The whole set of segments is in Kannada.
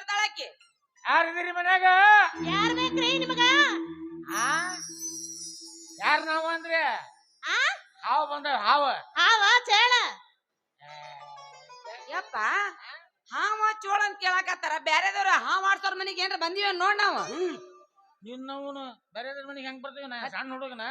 ಕರೆದ್ರೆ ಆಮೇಲೆ ಬರ್ತಾಳ ಆಕಿ? ಯಾರಿದ್ದೀರಿ ಮನ್ಯಾಗ? ಯಾರ್ ಬೇಕ್ರಿ ನಿಮಗ? ಆ? ಯಾರ್ ನಾವು ಅಂದ್ರೆ? ಆ? ಹಾವು ಬಂದ ಹಾವ. ಹಾವ ಚೇಳ. ಯಪ್ಪ ಹಾವ ಚೋಳ ಅಂತ ಕೇಳಾಕತ್ತಾರ. ಬ್ಯಾರೆದವ್ರ ಹಾವ್ ಆಡ್ಸೋರ್ ಮನಿಗೆ ಏನ್ರ ಬಂದಿವ ನೋಡ್ ನಾವು? ನಿನ್ನವನು ಬೇರೆದ್ರ ಮನೆಗೆ ಹೆಂಗ್ ಬರ್ತೀವಿ ನಾ? ಸಣ್ಣ ಹುಡುಗನ?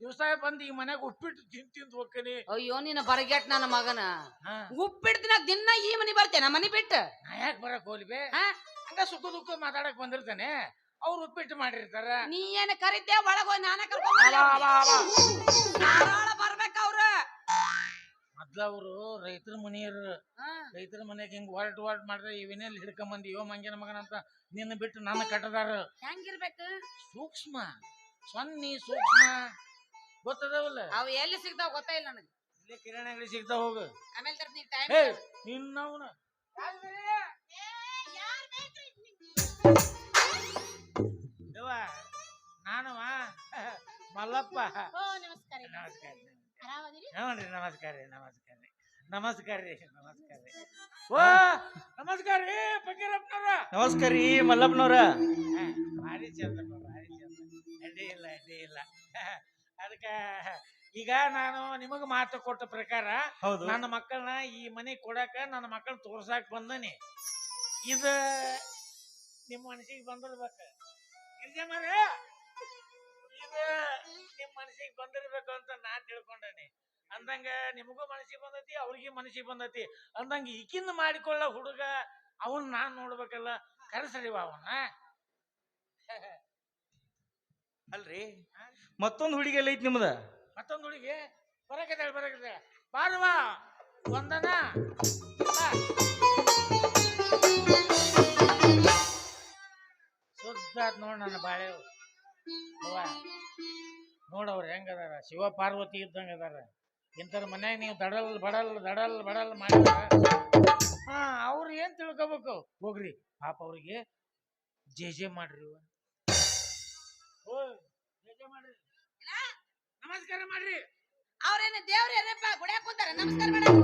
ದಿವಸ ಬಂದು ಈ ಮನ್ಯಾಗ ಉಪ್ಪಿಟ್ಟು ತಿಂದ್ ತಿಂದ್ ಹೋಗ್ತೀನಿ. ಅಯ್ಯೋ ನಿನ್ನ ಬರಗೆಟ್ ನನ್ನ ಮಗನ. ಹಾ. ಉಪ್ಪಿಡ್ತಿನ ದಿನ ಈ ಮನಿ ನಮ್ಮ ಮನಿ ಬಿಟ್ಟು. ನಾ ಯಾಕೆ ಬರಕ್ ಬೇ? ಹಾ? ಹಂಗ ಸುಖ ದುಃಖ ಮಾತಾಡಕ್ ಬಂದಿರ್ತಾನೆ. ಅವ್ರು ಉಪ್ಪಿಟ್ಟು ಮಾಡಿರ್ತಾರ. ನೀ ಏನ ಕರಿತೆ? ಒಳಗ ಹೋಗಿ ನಾನ ಅವ, ಅವ, ಅವ. ಕರ್ಕೊಂಡ್ ಬರ್ಬೇಕ ಅವ್ರ. ಮೊದ್ಲ ಅವರು ರೈತರ ಮನೆಯರು. ರೈತರ ಮನೆಗೆ ಹಿಂಗ್ ಹೊರಟು ಹೊರಟು ಮಾಡ್ರೆ ಇವನ್ನೆಲ್ಲಿ ಹಿಡ್ಕೊಂಬಂದಿ ಯೋ ಮಂಗಿನ ಮಗನ ಅಂತ ನಿನ್ನ ಬಿಟ್ಟು ನನ್ನ ಕಟ್ಟದಾರ. ಹೆಂಗಿರ್ಬೇಕು? ಸೂಕ್ಷ್ಮ. ಸೊನ್ನಿ ಸೂಕ್ಷ್ಮ. ಗೊತ್ತದವಲ್ಲ? ಅವ್ ಎಲ್ಲಿ ಸಿಗ್ತಾವ ಗೊತ್ತಾ ಇಲ್ಲ ನನಗೆ. ಇಲ್ಲೇ ಕಿರಾಣಿ ಅಂಗಡಿ ಸಿಗ್ತಾವ ಹೋಗು. ಆಮೇಲೆ ತರ್ತೀನಿ ಟೈಮ್ ಏ ನಿನ್ನವನ. ನಾನವ ಮಲ್ಲಪ್ಪ. ಓ ನಮಸ್ಕಾರ ನಮಸ್ಕಾರ ಆರಾಮದಿರಿ? ಹ್ಞೂ ರೀ ನಮಸ್ಕಾರ ರೀ. ನಮಸ್ಕಾರ ರೀ ನಮಸ್ಕಾರ ರೀ. ನಮಸ್ಕಾರ. ರೀ ಓ ನಮಸ್ಕಾರ ರೀ ಫಕೀರಪ್ಪನವ್ರ ನಮಸ್ಕಾರ ರೀ ಮಲ್ಲಪ್ಪನವ್ರ. ಭಾರಿ ಚಂದಪ್ಪ ಭಾರಿ ಚಂದ. ಅಡ್ಡಿ ಇಲ್ಲ ಅಡ್ಡಿ ಇಲ್ಲ. ಅದಕ್ಕೆ ಈಗ ನಾನು ನಿಮಗೆ ಮಾತು ಕೊಟ್ಟ ಪ್ರಕಾರ ಹೌದು. ನನ್ನ ಮಕ್ಕಳನ್ನ ಈ ಮನೆ ಕೊಡಕ ನನ್ನ ಮಕ್ಕಳ ತೋರ್ಸಾಕ್ ಬಂದನಿ. ಇದು ನಿಮ್ಮ ಮನಸ್ಸಿಗೆ ಬಂದಿರ್ಬೇಕು. ಗಿರಿಜಮ್ಮರ ಇದು ನಿಮ್ಮ ಮನಸ್ಸಿಗೆ ಬಂದಿರ್ಬೇಕು ಅಂತ ನಾ ತಿಳ್ಕೊಂಡೇನಿ. ಅಂದಂಗ ನಿಮಗೂ ಮನಸ್ಸಿಗೆ ಬಂದೈತಿ ಅವ್ರಿಗೆ ಮನಸ್ಸಿಗೆ ಬಂದೈತಿ. ಅಂದಂಗ ಈಕಿಂದ ಮಾಡಿಕೊಳ್ಳ ಹುಡುಗ ಅವನ್ ನಾನ್ ನೋಡ್ಬೇಕಲ್ಲ. ಕರೆಸಡಿವ ಅವನ್ನ ಅಲ್ರಿ? ಮತ್ತೊಂದು ಹುಡುಗಿ ಎಲ್ಲ ಐತಿ ನಿಮ್ದ? ಮತ್ತೊಂದು ಹುಡುಗಿ? ಬರಕತ್ತಾಳ ಬರಕತ್ತಾಳ. ಬಾರವಾ ವಂದನ. ಸುದ್ದಾತ್ ನೋಡ್ ನನ್ನ ಬಾಳೆ. ನೋಡವ್ರ ಹೆಂಗದಾರ ಶಿವ ಪಾರ್ವತಿ ಇದ್ದಂಗ ಅದಾರ. ಇಂತರ ಮನ್ಯಾಗ ನೀವು ದಡಲ್ ಬಡಲ್ ದಡಲ್ ಬಡಲ್ ಮಾಡಿದ್ರ ಹಾ ಅವ್ರು ಏನ್ ತಿಳ್ಕೊಬೇಕು? ಹೋಗ್ರಿ. ಪಾಪ ಅವ್ರಿಗೆ ಜೆ ಜೆ ಮಾಡ್ರಿ ಇವ. ನಮಸ್ಕಾರ ಮಾಡ್ರಿ. ಅವ್ರೇನ ದೇವ್ರ ಏನಪ್ಪ? ಗುಡ್ಯಾಕ ಕೂತಾರ? ನಮಸ್ಕಾರ ಮೇಡಮ್.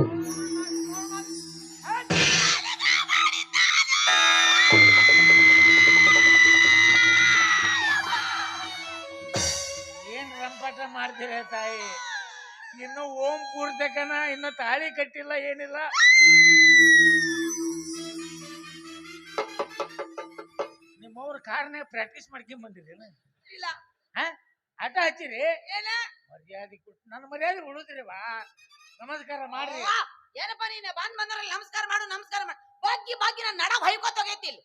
ಏನ್ ರಂಪಾಟ ಮಾಡ್ತೀರ ತಾಯಿ? ಇನ್ನು ಓಂ ಪೂರ್ತಕನ ಇನ್ನು ತಾಳಿ ಕಟ್ಟಿಲ್ಲ ಏನಿಲ್ಲ. ನಿಮ್ಮವ್ರ ಕಾರ್ನಾಗ ಪ್ರಾಕ್ಟೀಸ್ ಮಾಡ್ಕೊಂಡ್ ಬಂದಿರೇನ? ಇಲ್ಲ. ಆಟ ಹಚ್ಚಿರಿ? ಏನ? ಮರ್ಯಾದೆ ಕೊಟ್ಟು ನನ್ನ ಮರ್ಯಾದೆ ಉಳಿದ್ರಿ ವಾ ನಮಸ್ಕಾರ ಮಾಡ್ರಿ ಏನಪ್ಪ ನೀನ್ ಬಂದ್ ಬಂದ್ರಲ್ಲ ನಮಸ್ಕಾರ ಮಾಡು ನಮಸ್ಕಾರ ಮಾಡು ಬಾಕಿ ಬಾಕಿ ನಾನು ನಡ ಹೊಯ್ಕೋತ ಹೋಗೈತಿ ಇಲ್ಲಿ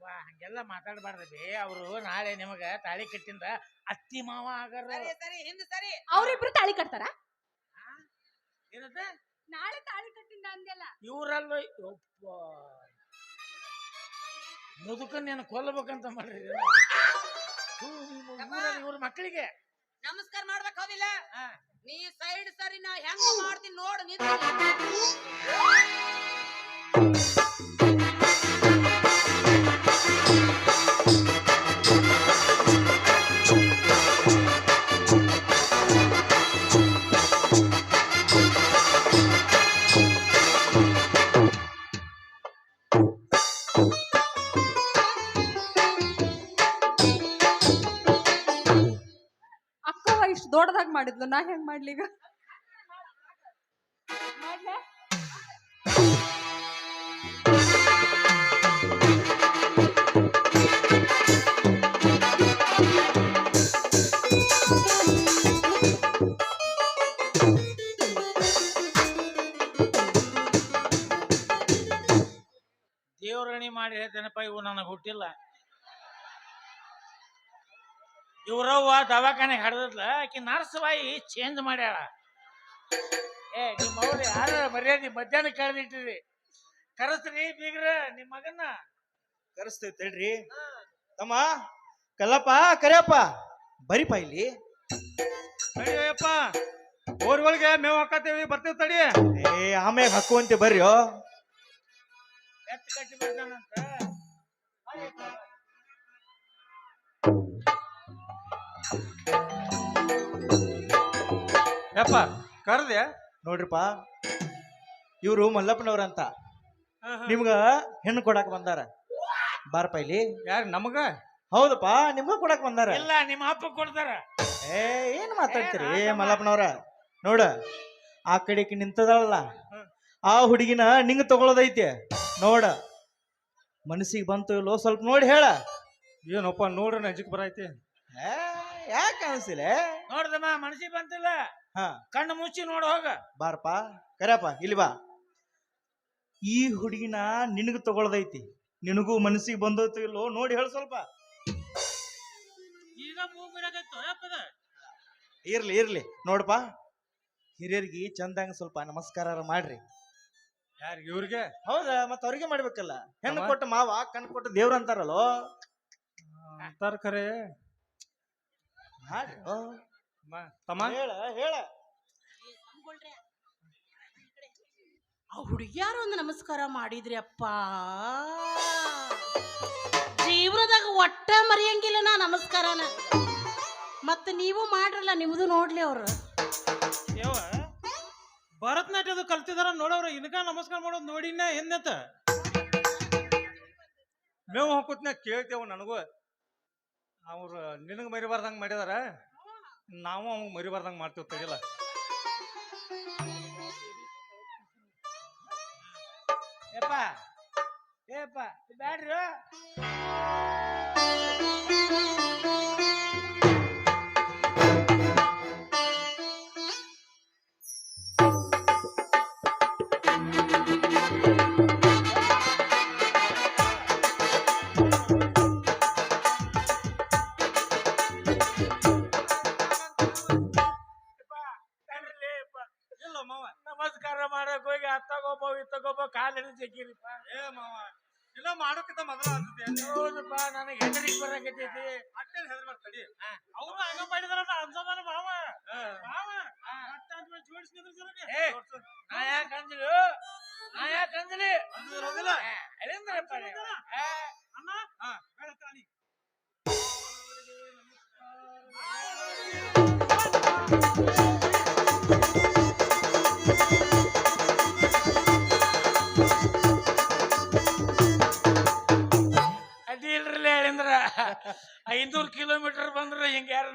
ವಾ ಹಂಗೆಲ್ಲ ಮಾತಾಡಬಾರ್ದ್ರಿ ಅವರು ನಾಳೆ ನಿಮಗ ತಾಳಿ ಕಟ್ಟಿಂದ ಅತ್ತಿ ಮಾವ ಆಗರ ಸರಿ ಸರಿ ಹಿಂದ್ ಸರಿ ಅವ್ರಿಬ್ರು ತಾಳಿ ಕಟ್ತಾರ ಏನದ ನಾಳೆ ತಾಳಿ ಕಟ್ಟಿಂದ ಅಂದೆಲ್ಲ ಇವ್ರಲ್ಲ ಯಪ್ಪ ಮುದುಕನ್ ನೀನು ಕೊಲ್ಲಬೇಕಂತ ಮಾಡ್ರಿ ಇವ್ರ ಮಕ್ಕಳಿಗೆ ನಮಸ್ಕಾರ ಮಾಡ್ಬೇಕು ಹೌದಿಲ್ಲ ಹಾ. ನೀ ಸೈಡ್ ಸರಿ ನಾ ಹೆಂಗ್ ಮಾಡ್ತೀನಿ ನೋಡು ನಿಂತು ದೊಡ್ಡದಾಗ್ ಮಾಡಿದ್ಲು. ನಾ ಹೆಂಗ್ ಮಾಡ್ಲಿ? ದೇವರಣಿ ಮಾಡಿ ಹೇಳ್ತೇನಪ್ಪ ಇವು ನನಗೆ ಹುಟ್ಟಿಲ್ಲ. ಇವ್ರವ್ವ ದವಾಖಾನೆ ಹಡ್ದದ್ಲ ಆಕಿ ನರ್ಸ್ ಬಾಯಿ ಚೇಂಜ್ ಮಾಡ್ಯಾಳ. ಏ ನಿಮ್ಮ ಅವ್ರು ಯಾರ ಮರ್ಯಾದೆ ಮಧ್ಯಾಹ್ನ ಕಳೆದಿಟ್ಟಿರಿ ಕರೆಸ್ರಿ ಬೀಗ್ರ ನಿಮ್ಮ ಮಗನ್ನ. ಕರೆಸ್ತೇವೆ ತಡ್ರಿ. ತಮ್ಮ ಕಲ್ಲಪ್ಪ ಕರಿಯಪ್ಪ ಬರಿಪ ಇಲ್ಲಿ. ತಡಿಯಪ್ಪ ಒಳಗೆ ಮೇವು ಹಾಕತ್ತೇವಿ ಬರ್ತೀವಿ ತಡಿ. ಏ ಆಮೇಲೆ ಹಾಕುವಂತೆ ಬರ್ರಿ ಎತ್ತ ಕಟ್ಟಿ ಬರ್ತಾನಂತ. ಯಪ್ಪ ಕರ್ದೆ ನೋಡ್ರಿಪ್ಪ ಇವರು ಮಲ್ಲಪ್ಪನವ್ರಂತ. ನಿಮ್ಗ ಹೆಣ್ಣು ಕೊಡಕ್ ಬಂದಾರ. ಬಾರಪ್ಪ ಇಲ್ಲಿ. ಯಾರು ನಮಗ? ಹೌದಪ್ಪ ನಿಮ್ಗ ಕೊಡಕ್ ಬಂದಾರ. ಇಲ್ಲ ನಿಮ್ಮ ಅಪ್ಪ ಕೊಡ್ತಾರ. ಏ ಏನ್ ಮಾತಾಡ್ತೀರಿ ಮಲ್ಲಪ್ಪನವ್ರ? ನೋಡ ಆ ಕಡೆಗೆ ನಿಂತದಲ್ಲ. ಆ ಹುಡುಗಿನ ನಿಂಗ ತಗೊಳೋದೈತಿ. ನೋಡ ಮನಸ್ಸಿಗೆ ಬಂತು ಇಲ್ಲೋ ಸ್ವಲ್ಪ ನೋಡಿ ಹೇಳ. ಏನಪ್ಪ ನೋಡ್ರಿ ನಜಿಕ್ ಬರೈತಿ. ಯಾಕೆ ಅನ್ಸಿಲ್ಲ ನೋಡ್ದಮ್ಮ ಮನಸ್ಸಿ ಬಂತಿಲ್ಲ. ಹಾ. ಕಣ್ಣು ಮುಚ್ಚಿ ನೋಡ ಹೋಗ. ಬಾರಪ್ಪ ಕರೆಯಪ್ಪ ಇಲ್ಲಿ ಬಾ. ಈ ಹುಡುಗಿನ ನಿನಗ ತಗೊಳ್ದೈತಿ. ನಿನಗೂ ಮನಸ್ಸಿಗೆ ಬಂದೋಯ್ತು ಇಲ್ಲೋ ನೋಡಿ ಹೇಳ ಸ್ವಲ್ಪ. ಈಗ ಮೂಗ್ ಇರ್ಲಿ ಇರ್ಲಿ. ನೋಡಪ್ಪ ಹಿರಿಯರಿಗೆ ಚಂದಂಗ ಸ್ವಲ್ಪ ನಮಸ್ಕಾರ ಮಾಡ್ರಿ. ಯಾರು ಇವ್ರಿಗೆ? ಹೌದಾ ಮತ್ತ ಅವ್ರಿಗೆ ಮಾಡ್ಬೇಕಲ್ಲ. ಹೆಣ್ಣು ಕೊಟ್ಟ ಮಾವ ಕಣ್ ಕೊಟ್ಟ ದೇವ್ರ ಅಂತಾರಲ್ಲೋ? ಅಂತಾರ ಖರೆ ಮ- ತಮ್ಮ? ಹೇಳ ಹೇಳ. ಆ ಹುಡುಗಿಯಾರು ಒಂದು ನಮಸ್ಕಾರ ಮಾಡಿದ್ರಿ ಅಪ್ಪ. ಜೀವನದಾಗ ಒಟ್ಟ ಮರೆಯಂಗಿಲ್ಲ ನಾ ನಮಸ್ಕಾರನ. ಮತ್ತೆ ನೀವು ಮಾಡ್ರಲ್ಲ ನಿಮ್ದು ನೋಡ್ಲಿ ಅವ್ರು. ಯವ್ವ ಭರತನಾಟ್ಯದ ಕಲ್ತಿದಾರ ನೋಡವ್ರ ಇನ್ಕ ನಮಸ್ಕಾರ ಮಾಡೋದು ನೋಡಿನ ಎಂದತ ಮೇವು ಹಾಕೋತ್ನ್ಯಾಗ ಕೇಳ್ತೇವ ನನಗೂ. ಅವ್ರು ನಿನಗೆ ಮರಿಬಾರ್ದಂಗ್ ಮಾಡಿದಾರ? ನಾವು ಅವ್ ಮರಿಬಾರ್ದಂಗ್ ಮಾಡ್ತೀವಿ ತಗಿಲ್ಲ ಏಪ್ಪ ಏಪ್ಪ ಬ್ಯಾಡ್ರಿ? ಮಾವ ನಮಸ್ಕಾರ ಮಾಡಕ್ ಹೋಗಿ ಅತ್ತಗೊಬ್ಬ ಇತ್ತಗೊಬ್ಬ ಕಾಲಿನ ಜಗ್ಗಿರಿಪ್ಪ. ಏ ಮಾವ ಇಲ್ಲ ಮಾಡೋಕ್ಕಿಂತ ಮೊದಲ ಆಗ್ತೈತಿ ಹೌದಪ್ಪ ನನಗೆ ಹೆದರಿಕೆ ಬರಕತ್ತೈತಿ ಅಟ್ಟೆಲ್ ಹೆದರ್ ತಡಿ ಅವ್ರು ಹಂಗ ಮಾಡಿದ್ರ ಅನ್ಸದಾನ ಮಾವ. ಮಾವ ಮತ್ತ ಅದ್ಮೇಲೆ ಜೋಡಿಸಿ ನಿಂದ್ರಿಸಿದಾನೆ. ಏ ನಾ ಯಾಕೆ ಅಂಜಲು? ನಾ ಯಾಕೆ ಅಂಜಲಿ? ಅಂದಿರೋದಿಲ್ಲ?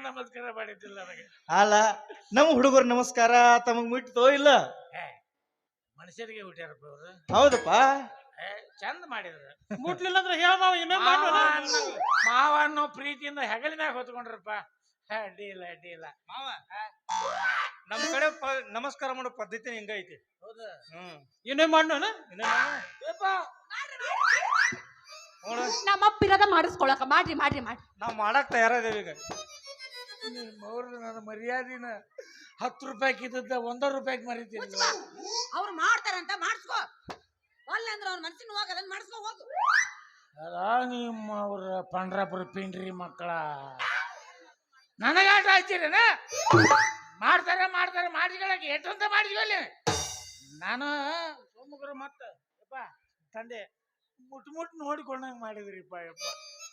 ನಮಸ್ಕಾರ ಮಾಡಿದ್ದಿಲ್ಲ ನನಗೆ. ಅಲ್ಲ ನಮ್ಮ ಹುಡುಗರು ನಮಸ್ಕಾರ ತಮಗ್ ಮುಟ್ತೋ ಇಲ್ಲ? ಮನುಷ್ಯರಿಗೆ ಹುಟ್ಟ್ಯಾರಪ್ಪ ಅವ್ರು ಹೌದಪ್ಪ. ಏ, ಚಂದ ಮಾಡಿದ್ರು. ಮುಟ್ಲಿಲ್ಲ ಅಂದ್ರೆ ಹೇಳ ಮಾವ ಇನ್ನೊಮ್ಮೆ ಮಾವ. ಅನ್ನೋ- ಮಾವ ಅನ್ನೋ ಪ್ರೀತಿಯಿಂದ ಹೆಗಲಿನಾಗ ಹೊತ್ಕೊಂಡ್ರಪ್ಪ. ಅಡ್ಡಿ ಇಲ್ಲ ಅಡ್ಡಿ ಇಲ್ಲ ಮಾವ ನಮ್ ಕಡೆ ಪ- ನಮಸ್ಕಾರ ಮಾಡೋ ಪದ್ಧತಿ ಹಿಂಗೈತಿ. ಹೌದು. ಹ್ಮ್. ಇನ್ನೇನ್ ಮಾಡೋಣ ಯಪ್ಪ, ನೋಡು. ನಮ್ಮಪ್ಪ ಇರೋದ ಮಾಡಿಸ್ಕೊಳಕ ಮಾಡ್ರಿ ಮಾಡ್ರಿ ಮಾಡ್ರಿ. ನಾವ್ ಮಾಡಕ್ ತಯಾರದೇವಿ ಈಗ. ನನ್ನ ಮರ್ಯಾದಿನ ಹತ್ತು ರೂಪಾಯಿ ಇದ್ದದ್ದ ಒಂದ ರೂಪಾಯಿಗೆ ಮರಿತೀನಿ ಅವ್ರು ಮಾಡ್ತಾರಂತ ಮಾಡಿಸ್ಕೋ. ಅಂದ್ರೆ ಅವ್ರ ಮನ್ಸಿನ ಹೋಗ ಅದನ್ನ ಮಾಡಿಸ್ಕೋ ಹೋಗು. ಅಲ್ಲ ನಿಮ್ಮ ಅವ್ರ ಪಂಡ್ರಾಪುರ ಪಿಂಡ್ರಿ ಮಕ್ಕಳ. ನನಗಾಟ ಹಚ್ಚಿರೇನ ಮಾಡ್ತಾರೆ ಮಾಡ್ತಾರೆ ಮಾಡಿಸ್ಕೊಳಕ್ ಎಷ್ಟಂತ ಮಾಡಿಸ್ಕೊಳ್ಳಿ ನಾನು ಸೋಮಗುರು ಮತ್ತೆ ತಂದೆ ಮುಟ್ ಮುಟ್ ನೋಡಿಕೊಂಡಂಗೆ ಮಾಡಿದ್ರಿಪ್ಪ ಯಪ್ಪ.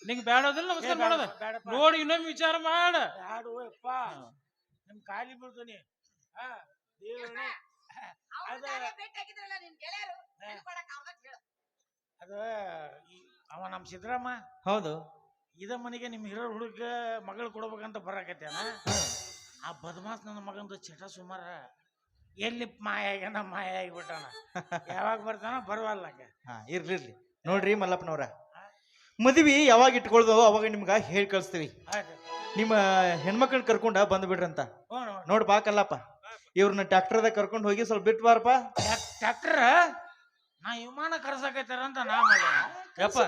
ನಿಂಗೆ ಬೇಡೋದಿಲ್ಲ ನಮಸ್ಕಾರ ಮಾಡೋದ? ಬೇಡಪ್ಪ. ನೋಡಿ ಇನ್ನೊಮ್ಮೆ ವಿಚಾರ ಮಾಡ. ಯಪ್ಪ. ನಿಮ್ ಕಾಲಿ ಬೀಳ್ತೀನಿ ಹಾ ದೇವ್ರೇ. ಅವ್ರ ಅದ- ನಿನ್ ಗೆಳೆಯರು? ಹಾ. ನೆನ್ಕೊಳಕ್ ಕೇಳು. ಅದ ಈ- ಅವ ನಮ್ಮ ಸಿದ್ದರಾಮ. ಹೌದು. ಇದ ಮನೆಗೆ ನಿಮ್ ಹಿರಿಯರ್ ಹುಡುಗ ಮಗಳು ಕೊಡ್ಬೇಕಂತ ಬರಾಕತ್ತೇನ ಆ ಬದಮಾಸ್ ನನ್ನ ಮಗಂದು ಚಟ ಸುಮಾರ ಎಲ್ಲಿ ಮಾಯ ಆಗ್ಯಾನ ಮಾಯ ಆಗಿಬಿಟ್ಟಾನ ಯಾವಾಗ ಬರ್ತಾನ ಬರುವಲ್ಲ ಹಾ ಇರ್ಲಿ ಇರ್ಲಿ. ನೋಡ್ರಿ ಮಲ್ಲಪ್ಪನವ್ರ. ಮದ್ವಿ ಯಾವಾಗ ಇಟ್ಕೊಳ್ದೋ ಅವಾಗ ನಿಮ್ಗ ಹೇಳಿ ಕಳಿಸ್ತೀವಿ. ನಿಮ್ಮ ಹೆಣ್ಮಕ್ಳನ್ನ ಕರ್ಕೊಂಡ ಬಂದ್ಬಿಡ್ರಂತ ನೋಡ್ ಬಾ ಕಲ್ಲಪ್ಪ. ಇವ್ರನ್ನ ಟ್ರ್ಯಾಕ್ಟರ್ದಾಗ ಕರ್ಕೊಂಡು ಹೋಗಿ ಸ್ವಲ್ಪ ಬಿಟ್ಟು ಬಾರಪ್ಪ. ಟ್ರಾಕ್ಟರ್ ನಾ ವಿಮಾನ ಕರ್ಸಕತ್ತಾರ ಅಂತ ನಾ ಯಪ್ಪ.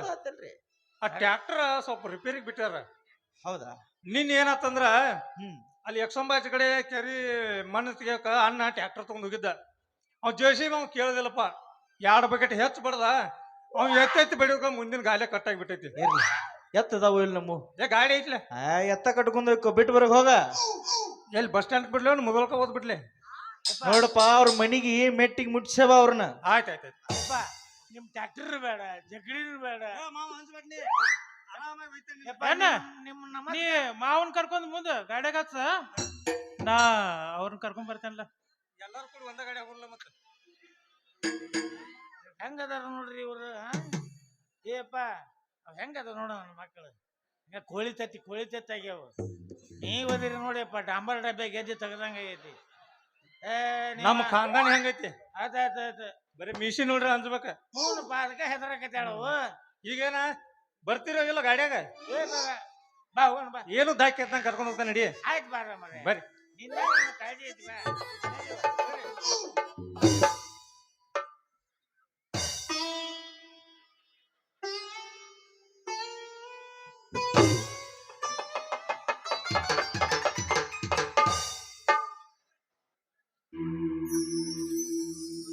ಆ ಟ್ಯಾಕ್ಟರ್ ಸ್ವಲ್ಪ ರಿಪೇರಿಗೆ ಬಿಟ್ಟಾರ ಹೌದಾ? ನಿನ್ ಏನತ್ತಂದ್ರ ಅಲ್ಲಿ ಎಕ್ಸಂಬಾಚ್ ಕಡೆ ಕೆರಿ ಮಣ್ಣು ತೆಗಿಯಕ ಅಣ್ಣ ಟ್ರಾಕ್ಟರ್ ತಗೊಂಡ್ ಹೋಗಿದ್ದ. ಅವ್ ಜೇಸಿ ಅವ್ ಕೇಳದಿಲ್ಲಪ್ಪ. ಎರಡು ಬಕೆಟ್ ಹೆಚ್ಚು ಬಡ್ದ? ಅವ್ ಎತ್ತೈತಿ ಬಡಿಯೋಕ ಮುಂದಿನ ಗಾಲೆ ಕಟ್ಟಾಗಿ ಬಿಟ್ಟೈತಿ ಇರ್ಲಿ. ಎತ್ತದಾವು ಇಲ್ಲಿ ನಮ್ಮ. ಏ ಗಾಡಿ ಐತ್ಲೆ? ಆ ಎತ್ತ ಕಟ್ಕೊಂಡು ಬಿಟ್ಟು ಬರಕ್ ಹೋಗ. ಎಲ್ಲಿ ಬಸ್ ಸ್ಟ್ಯಾಂಡ್ ಬಿಡ್ಲಿ ಅವ್ನು ಮೊದಲ್ಕ ಓದ್ ಬಿಡ್ಲಿ ನೋಡಪ್ಪ ಅವ್ರ ಮನಿಗೆ ಮೆಟ್ಟಿಗೆ ಮುಟ್ಸವ ಅವ್ರನ್ನ. ಆಯ್ತು ಆಯ್ತು ಆಯ್ತು. ನಿಮ್ ಟ್ರ್ಯಾಕ್ಟರ್ ಬೇಡ ಜಗಡಿನೂ ಬೇಡ. ಯಪ್ಪ, ಏನ? ನಿಮ್- ನಿಮ್ ನಮಸ್ಕಾರ. ನೀ ಮಾವನ್ ಕರ್ಕೊಂಡ್ ಮುಂದ ಗಾಡ್ಯಾಗ ಹಚ್ಚ. ನಾ ಅವ್ರನ್ನ ಕರ್ಕೊಂಡ್ ಬರ್ತೇನಲ್ಲ ಎಲ್ಲರೂ ಕೂಡ ಒಂದ ಗಾಡಿ ಹೋಗಲ್ಲ ಮತ್ತೆ? ಹೆಂಗದಾರ ನೋಡ್ರಿ ಇವರು? ಏಪ್ಪ ಅವ್ ಹೆಂಗದ ನೋಡ ನನ್ನ ಮಕ್ಕಳು ಈಗ ಕೋಳಿ ತತ್ತಿ ಕೋಳಿ ತತ್ತಿ ಆಗ್ಯಾವ. ನೀವ್ ಅದಿರಿ ನೋಡಿಯಪ್ಪ ಡಾಂಬರ್ ಡಬ್ಬೆ ಗೆದ್ದಿ ತೆಗ್ದಂಗ ಐತಿ ಏ ನಮ್ಮ ಖಾನ್ದಾನ ಹೆಂಗೈತಿ? ಆತಾಯ್ತಾಯ್ತು ಬರೀ ಮೀಸಿ ನೋಡ್ರಿ ಅನ್ಸ್ಬೇಕ ನೋಡಪ್ಪ ಅದಕ್ಕೆ ಹೆದರಕತ್ತಾಳವು ಈಗೇನ ಬರ್ತಿರೋ ಇಲ್ಲ ಗಾಡ್ಯಾಗ? ಏ ಬಾರ ಬಾ. ಹೋಗೋಣ ಬಾ. ಏನು ದಾಕಿ ಅಂತ ಕರ್ಕೊಂಡು ಹೋಗ್ತಾನೆ ನಡಿ. ಆಯ್ತು ಬಾರ ಮರೆ ಬರ್ರಿ. ನಿನ್ನ ಕಾಳಜಿ ಐತಿ ಬಾ.